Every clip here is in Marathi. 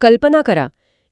कल्पना करा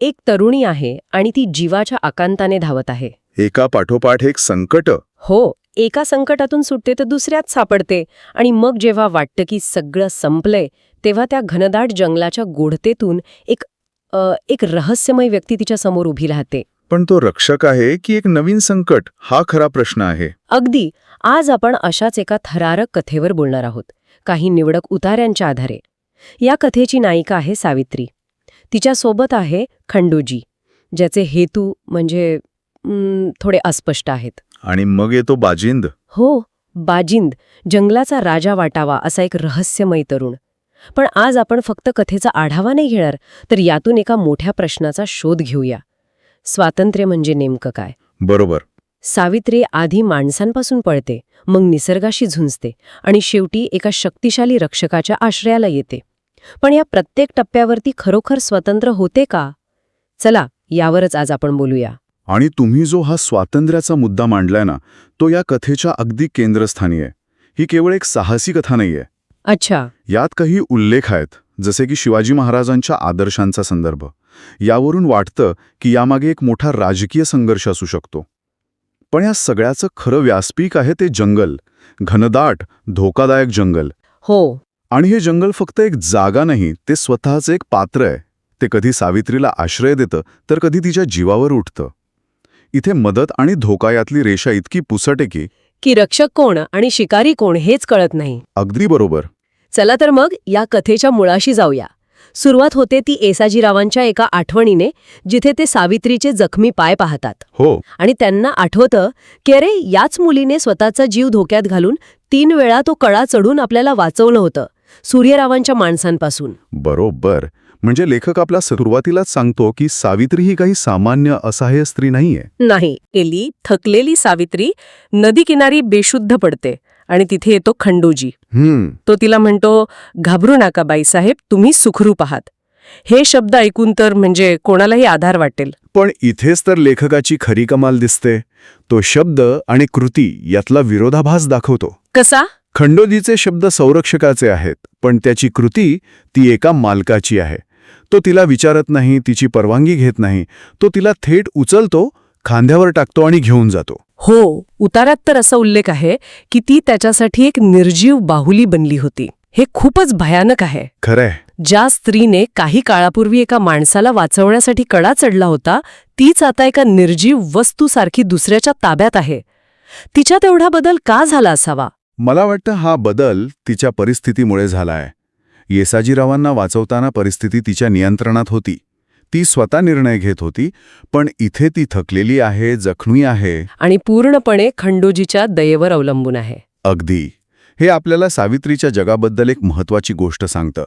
एक तरुणी आहे आणि ती जीवाच्या आकांताने धावत आहे. एका पाठोपाठ एक संकट? हो एका संकटातून सुटते तर दुसऱ्यात सापडते आणि मग जेव्हा वाटतं की सगळं संपलंय तेव्हा त्या घनदाट जंगलाच्या गोढतेतून एक अ, एक रहस्यमय व्यक्ती तिच्या समोर उभी राहते. पण तो रक्षक आहे की एक नवीन संकट? हा खरा प्रश्न आहे. अगदी आज आपण अशाच एका थरारक कथेवर बोलणार आहोत. काही निवडक उतार्यांच्या आधारे. या कथेची नायिका आहे सावित्री. तिच्यासोबत आहे खंडोजी ज्याचे हेतू म्हणजे थोडे अस्पष्ट आहेत. आणि मग येतो बाजिंद. हो बाजिंद जंगलाचा राजा वाटावा असा एक रहस्यमय तरुण. पण आज आपण फक्त कथेचा आढावा नाही घेणार तर यातून एका मोठ्या प्रश्नाचा शोध घेऊया. स्वातंत्र्य म्हणजे नेमकं काय? बरोबर. सावित्री आधी माणसांपासून पळते मग निसर्गाशी झुंजते आणि शेवटी एका शक्तिशाली रक्षकाच्या आश्रयाला येते. पण या प्रत्येक टप्प्यावरती खरोखर स्वतंत्र होते का? चला यावरच आज आपण बोलूया. आणि तुम्ही जो हा स्वातंत्र्याचा मुद्दा मांडलाय ना तो या कथेच्या अगदी केंद्रस्थानी आहे. ही केवळ एक साहसी कथा नाहीये. अच्छा. यात काही उल्लेख आहेत जसे की शिवाजी महाराजांच्या आदर्शांचा संदर्भ. यावरून वाटतं की यामागे एक मोठा राजकीय संघर्ष असू शकतो. पण या सगळ्याचं खरं व्यासपीक आहे ते जंगल घनदाट धोकादायक जंगल. हो. आणि हे जंगल फक्त एक जागा नाही ते स्वतःचं एक पात्र आहे. ते कधी सावित्रीला आश्रय देतं तर कधी तिच्या जीवावर उठतं. इथे मदत आणि धोका यातली रेषा इतकी पुसट आहे की की रक्षक कोण आणि शिकारी कोण हेच कळत नाही. अगदी बरोबर. चला तर मग या कथेच्या मुळाशी जाऊया. सुरुवात होते ती एसाजीरावांच्या एका आठवणीने जिथे ते सावित्रीचे जखमी पाय पाहतात. हो. आणि त्यांना आठवतं की अरे याच मुलीने स्वतःचा जीव धोक्यात घालून तीन वेळा तो कळा चढून आपल्याला वाचवलं होतं. सूर्यरावांच्या माणसांपासून. बरोबर. म्हणजे लेखक आपला सुरुवातीलाच सांगतो की सावित्री ही काही सामान्य असहाय्य स्त्री नाहीये. नाही एली थकलेली सावित्री नदीकिनारी बेशुद्ध पडते आणि तिथे येतो खंडोजी. हम्म. तो तिला म्हणतो घाबरू नका बाईसाहेब तुम्ही सुखरूप आहात. हे शब्द ऐकून तर म्हणजे कोणालाही आधार वाटेल. पण इथेच तर लेखकाची खरी कमाल दिसते. तो शब्द आणि कृती यातला विरोधाभास दाखवतो. कसा? खंडोजीचे शब्द संरक्षकाचे आहेत पण त्याची कृती ती एका मालकाची आहे. तो तिला विचारत नाही तिची परवानगी घेत नाही. तो तिला थेट उचलतो खांद्यावर टाकतो आणि घेऊन जातो. हो उतारात तर असा उल्लेख आहे की ती त्याच्यासाठी एक निर्जीव बाहुली बनली होती. हे खूपच भयानक आहे. खरंय. ज्या स्त्रीने काही काळापूर्वी एका माणसाला वाचवण्यासाठी कडा चढला होता तीच आता एका निर्जीव वस्तूसारखी दुसऱ्याच्या ताब्यात आहे. तिच्यात एवढा बदल का झाला असावा? मला वाटतं हा बदल तिच्या परिस्थितीमुळे झालाय. येसाजीरावांना वाचवताना परिस्थिती तिच्या नियंत्रणात होती. ती स्वतः निर्णय घेत होती पण इथे ती थकलेली आहे जखमी आहे. आणि पूर्णपणे खंडोजीच्या दयेवर अवलंबून आहे. अगदी. हे आपल्याला सावित्रीच्या जगाबद्दल एक महत्वाची गोष्ट सांगतं.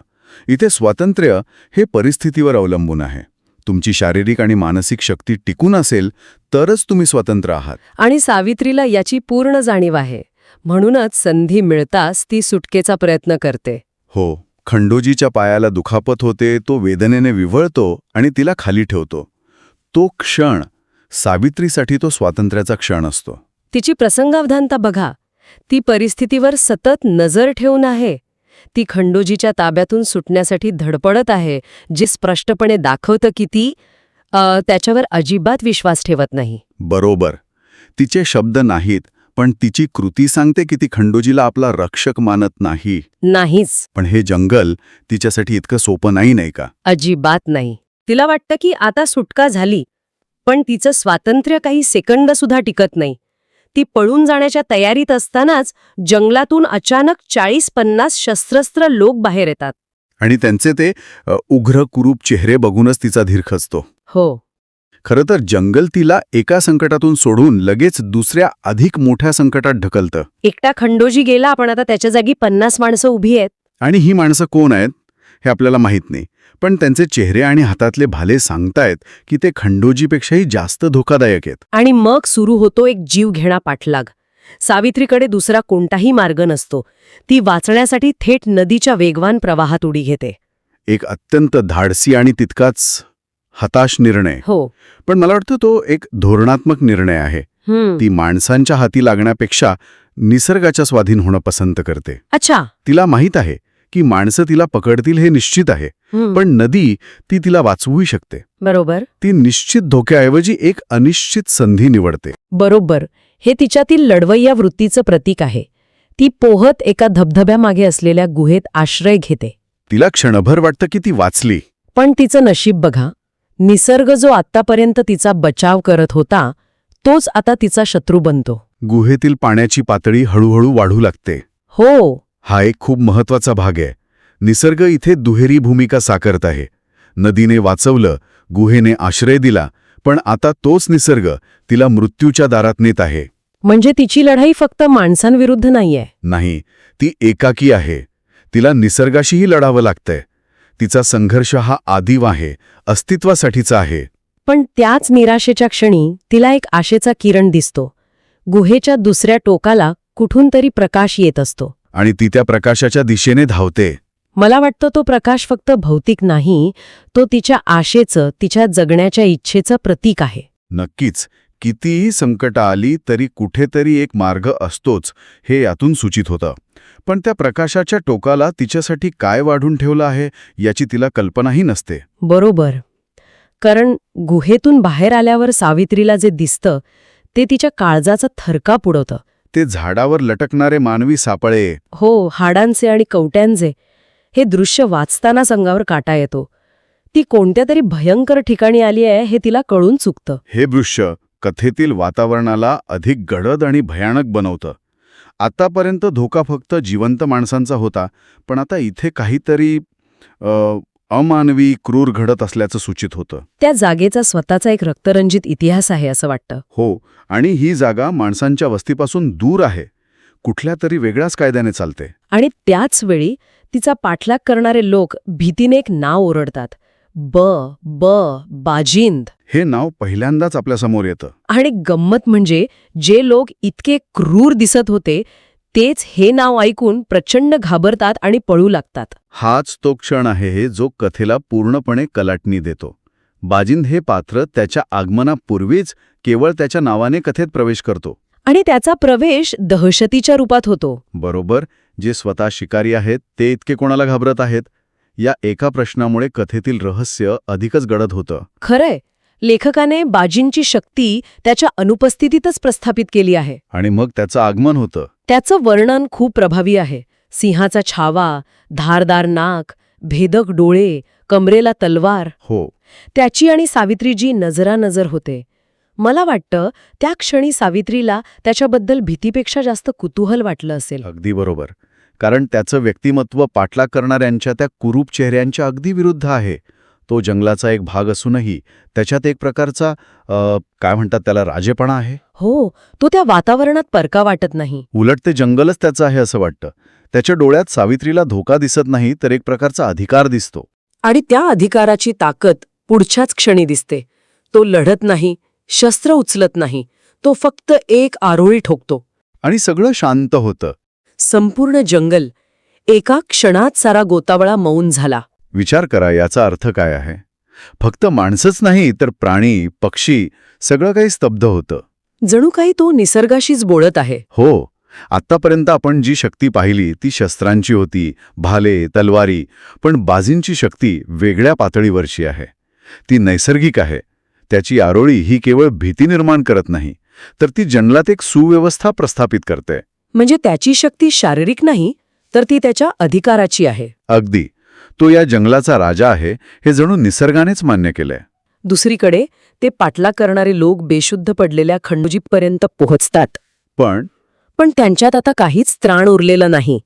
इथे स्वातंत्र्य हे परिस्थितीवर अवलंबून आहे. तुमची शारीरिक आणि मानसिक शक्ती टिकून असेल तरच तुम्ही स्वतंत्र आहात. आणि सावित्रीला याची पूर्ण जाणीव आहे. म्हणूनच संधी मिळताच ती सुटकेचा प्रयत्न करते. हो खंडोजीच्या पायाला दुखापत होते तो वेदनेने विव्हळतो आणि तिला खाली ठेवतो. तो क्षण सावित्रीसाठी तो स्वातंत्र्याचा क्षण असतो. तिची प्रसंगावधानता बघा. ती परिस्थितीवर सतत नजर ठेवून आहे. ती खंडोजीच्या ताब्यातून सुटण्यासाठी धडपडत आहे जे स्पष्टपणे दाखवतं की ती त्याच्यावर अजिबात विश्वास ठेवत नाही. बरोबर. तिचे शब्द नाहीत. पण तिची कृती सांगते की ती खंडोजीला आपला रक्षक मानत नाही. नाहीच. पण हे जंगल तिच्यासाठी इतकं सोपं नाही नाही का? अजिबात नाही. तिला वाटतं की आता सुटका झाली पण तिचं स्वातंत्र्य काही सेकंद सुद्धा टिकत नाही. ती पळून जाण्याच्या तयारीत असतानाच जंगलातून अचानक चाळीस पन्नास शस्त्रस्त्र लोक बाहेर येतात. आणि त्यांचे ते अ, उग्र कुरूप चेहरे बघूनच तिचा धीर खचतो हो. खरं तर जंगल तिला एका संकटातून सोडून लगेच दुसऱ्या अधिक मोठ्या संकटात ढकलतं. एकटा खंडोजी गेला पण आता त्याच्या जागी पन्नास माणसं उभी आहेत. आणि ही माणसं कोण आहेत हे आपल्याला माहीत नाही. पण त्यांचे चेहरे आणि हातातले भाले सांगतायत की ते खंडोजीपेक्षाही जास्त धोकादायक आहेत. आणि मग सुरू होतो एक जीव घेणा पाठलाग. सावित्रीकडे दुसरा कोणताही मार्ग नसतो. ती वाचण्यासाठी थेट नदीच्या वेगवान प्रवाहात उडी घेते. एक अत्यंत धाडसी आणि तितकाच हताश निर्णय. हो. पण मला वाटतं तो एक धोरणात्मक निर्णय आहे. ती माणसांच्या हाती लागण्यापेक्षा निसर्गाच्या स्वाधीन होणं पसंत करते. अच्छा. तिला माहीत आहे की माणसं तिला पकडतील हे निश्चित आहे. पण नदी ती तिला वाचवूही शकते. बरोबर. ती निश्चित धोक्याऐवजी एक अनिश्चित संधी निवडते. बरोबर. हे तिच्यातील लढवय्या वृत्तीचं प्रतीक आहे. ती पोहत एका धबधब्यामागे असलेल्या गुहेत आश्रय घेते. तिला क्षणभर वाटतं की ती वाचली. पण तिचं नशीब बघा. निसर्ग जो आत्तापर्यंत तिचा बचाव करत होता तोच आता तिचा शत्रू बनतो. गुहेतील पाण्याची पातळी हळूहळू वाढू लागते. हो. हा एक खूप महत्त्वाचा भाग आहे. निसर्ग इथे दुहेरी भूमिका साकारत आहे. नदीने वाचवलं गुहेने आश्रय दिला पण आता तोच निसर्ग तिला मृत्यूच्या दारात नेत आहे. म्हणजे तिची लढाई फक्त माणसांविरुद्ध नाहीये. नाही ती एकाकी आहे. तिला निसर्गाशीही लढावं लागतंय. तिचा संघर्ष हा आदिव आहे अस्तित्वासाठीचा आहे. पण त्याच निराशेच्या क्षणी तिला एक आशेचा किरण दिसतो. गुहेच्या दुसऱ्या टोकाला कुठून तरी प्रकाश येत असतो. आणि ती त्या प्रकाशाच्या दिशेने धावते. मला वाटतं तो प्रकाश फक्त भौतिक नाही तो तिच्या आशेचं तिच्या जगण्याच्या इच्छेचं प्रतीक आहे. नक्कीच कितीही संकटं आली तरी कुठेतरी एक मार्ग असतोच हे यातून सूचित होतं. पण त्या प्रकाशाच्या टोकाला तिच्यासाठी काय वाढून ठेवलं आहे याची तिला कल्पनाही नसते. बरोबर. कारण गुहेतून बाहेर आल्यावर सावित्रीला जे दिसतं ते तिच्या काळजाचा थरकाप उडवतं. ते झाडावर लटकणारे मानवी सापळे. हो हाडांचे आणि कवट्यांचे हे दृश्य वाचतानाच अंगावर काटा येतो. ती कोणत्या तरी भयंकर ठिकाणी आली आहे हे तिला कळून चुकतं. हे दृश्य कथेतील वातावरणाला अधिक गडद आणि भयानक बनवतं. आतापर्यंत धोका फक्त जिवंत माणसांचा होता पण आता इथे काहीतरी अमानवी क्रूर घडत असल्याचं सूचित होतं. त्या जागेचा स्वतःचा एक रक्तरंजित इतिहास आहे असं वाटतं. हो आणि ही जागा माणसांच्या वस्तीपासून दूर आहे. कुठल्या तरी वेगळ्याच कायद्याने चालते. आणि त्याच वेळी तिचा पाठलाग करणारे लोक भीतीने एक नाव ओरडतात. ब ब बाजिंद. हे नाव पहिल्यांदाच आपल्यासमोर येतं. आणि गंमत म्हणजे जे लोक इतके क्रूर दिसत होते तेच हे नाव ऐकून प्रचंड घाबरतात आणि पळू लागतात. हाच तो क्षण आहे जो कथेला पूर्णपणे कलाटणी देतो. बाजिंद हे पात्र त्याच्या आगमनापूर्वीच केवळ त्याच्या नावाने कथेत प्रवेश करतो. आणि त्याचा प्रवेश दहशतीच्या रूपात होतो. बरोबर जे स्वतः शिकारी आहेत ते इतके कोणाला घाबरत आहेत? या एका प्रश्नामुळे कथेतील रहस्य अधिकच गडद होतं. खरंय. लेखकाने बाजींची शक्ती त्याच्या अनुपस्थितीतच प्रस्थापित केली आहे. आणि मग त्याचं आगमन होतं. त्याचं वर्णन खूप प्रभावी आहे. सिंहाचा छावा धारदार नाक भेदक डोळे कमरेला तलवार. हो. त्याची आणि सावित्रीजी नजरानजर होते. मला वाटतं त्या क्षणी सावित्रीला त्याच्याबद्दल भीतीपेक्षा जास्त कुतूहल वाटलं असेल. अगदी बरोबर. कारण त्याचं व्यक्तिमत्व पाठलाग करणाऱ्यांच्या त्या कुरूप चेहऱ्यांच्या अगदी विरुद्ध आहे. तो जंगलाचा एक भाग असूनही त्याच्यात एक प्रकारचा काय म्हणतात त्याला राजेपणा आहे? हो तो त्या वातावरणात परका वाटत नाही. उलट ते जंगलच त्याचं आहे असं वाटतं. त्याच्या डोळ्यात सावित्रीला धोका दिसत नाही तर एक प्रकारचा अधिकार दिसतो. आणि त्या अधिकाराची ताकद पुढच्याच क्षणी दिसते. तो लढत नाही शस्त्र उचलत नाही तो फक्त एक आरोळी ठोकतो. आणि सगळं शांत होतं. संपूर्ण जंगल एका क्षणात सारा गोतावळा मौन झाला. विचार करा याचा अर्थ काय आहे? फक्त माणसंच नाही तर प्राणी पक्षी सगळं काही स्तब्ध होतं. जणू काही तो निसर्गाशीच बोलत आहे. हो आत्तापर्यंत आपण जी शक्ती पाहिली ती शस्त्रांची होती भाले तलवारी पण बाजींची शक्ती वेगळ्या पातळीवरची आहे. ती नैसर्गिक आहे. त्याची आरोळी ही केवळ भीती निर्माण करत नाही तर ती जंगलात एक सुव्यवस्था प्रस्थापित करते. म्हणजे त्याची शक्ती शारीरिक नाही तर ती त्याच्या अधिकाराची आहे. अगदी. तो या जंगलाचा राजा आहे हे जणू निसर्गानेच मान्य केलंय. दुसरीकडे ते पाठलाग करणारे लोक बेशुद्ध पडलेल्या खंडोजीपर्यंत पोहोचतात. पण? पण त्यांच्यात आता काहीच त्राण उरलेलं नाही.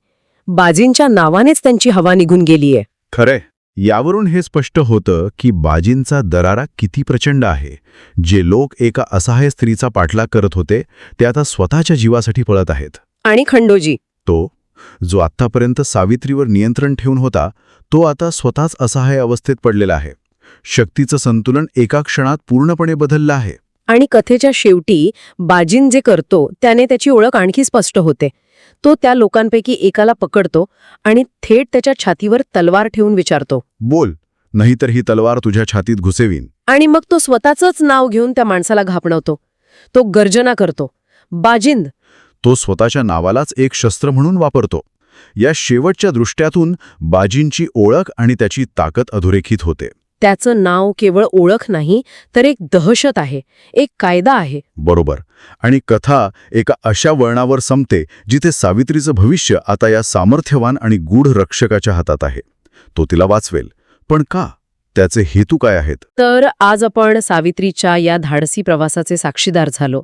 बाजींच्या नावानेच त्यांची हवा निघून गेलीये. खरे यावरून हे स्पष्ट होतं की बाजींचा दरारा किती प्रचंड आहे. जे लोक एका असहाय स्त्रीचा पाठलाग करत होते ते आता स्वतःच्या जीवासाठी पळत आहेत. आणि खंडोजी. तो जो आत्तापर्यंत सावित्रीवर नियंत्रण ठेवून होता तो आता स्वतःच असहाय अवस्थेत पडलेला आहे. शक्तीचं संतुलन एका क्षणात पूर्णपणे बदललं आहे. आणि कथेच्या शेवटी बाजीन जे करतो त्याने त्याची ओळख आणखी स्पष्ट होते. तो त्या लोकांपैकी एकाला पकडतो आणि थेट त्याच्या छातीवर तलवार ठेवून विचारतो. बोल नाहीतर ही तलवार तुझ्या छातीत घुसेवीन. आणि मग तो स्वतःचंच नाव घेऊन त्या माणसाला घापणवतो तो गर्जना करतो. बाजिंद तो स्वतःच्या नावालाच एक शस्त्र म्हणून वापरतो. या शेवटच्या दृष्ट्यातून बाजींची ओळख आणि त्याची ताकद अधोरेखित होते. त्याचं नाव केवळ ओळख नाही तर एक दहशत आहे एक कायदा आहे. बरोबर. आणि कथा एका अशा वळणावर संपते जिथे सावित्रीचं भविष्य आता या सामर्थ्यवान आणि गूढ रक्षकाच्या हातात आहे. तो तिला वाचवेल. पण का? त्याचे हेतू काय आहेत? तर आज आपण सावित्रीच्या या धाडसी प्रवासाचे साक्षीदार झालो.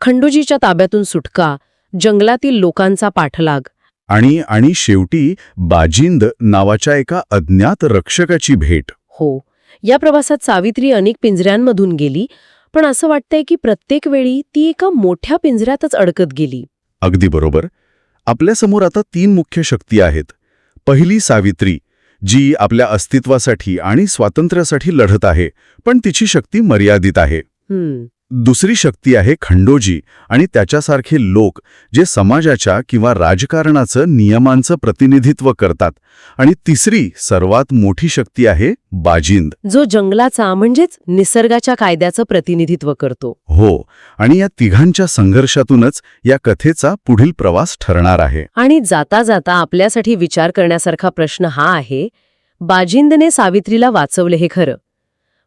खंडोजीच्या ताब्यातून सुटका जंगलातील लोकांचा पाठलाग. आणि आणि शेवटी बाजिंद नावाच्या एका अज्ञात रक्षकाची भेट. हो या प्रवासात सावित्री अनेक पिंजऱ्यांमधून गेली पण असं वाटतंय की प्रत्येक वेळी ती एका मोठ्या पिंजऱ्यातच अडकत गेली. अगदी बरोबर. आपल्यासमोर आता तीन मुख्य शक्ती आहेत. पहिली सावित्री जी आपल्या अस्तित्वासाठी आणि स्वातंत्र्यासाठी लढत आहे पण तिची शक्ती मर्यादित आहे. हम्म. दुसरी शक्ती आहे खंडोजी आणि त्याच्यासारखे लोक जे समाजाच्या किंवा राजकारणाचं नियमांचं प्रतिनिधित्व करतात. आणि तिसरी सर्वात मोठी शक्ती आहे बाजिंद. जो जंगलाचा म्हणजेच निसर्गाच्या कायद्याचं प्रतिनिधित्व करतो. हो आणि या तिघांच्या संघर्षातूनच या कथेचा पुढील प्रवास ठरणार आहे. आणि जाता जाता आपल्यासाठी विचार करण्यासारखा प्रश्न हा आहे बाजिंदने सावित्रीला वाचवले हे खरं.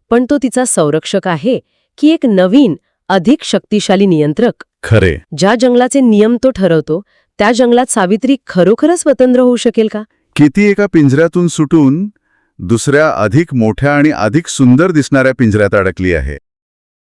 पण तो तिचा संरक्षक आहे की एक नवीन अधिक शक्तिशाली नियंत्रक. खरे. ज्या जंगलाचे नियम तो ठरवतो त्या जंगलात सावित्री खरोखरच स्वतंत्र होऊ शकेल का? किती एका पिंजऱ्यातून सुटून दुसऱ्या अधिक मोठ्या आणि अधिक सुंदर दिसणाऱ्या पिंजऱ्यात अडकली आहे.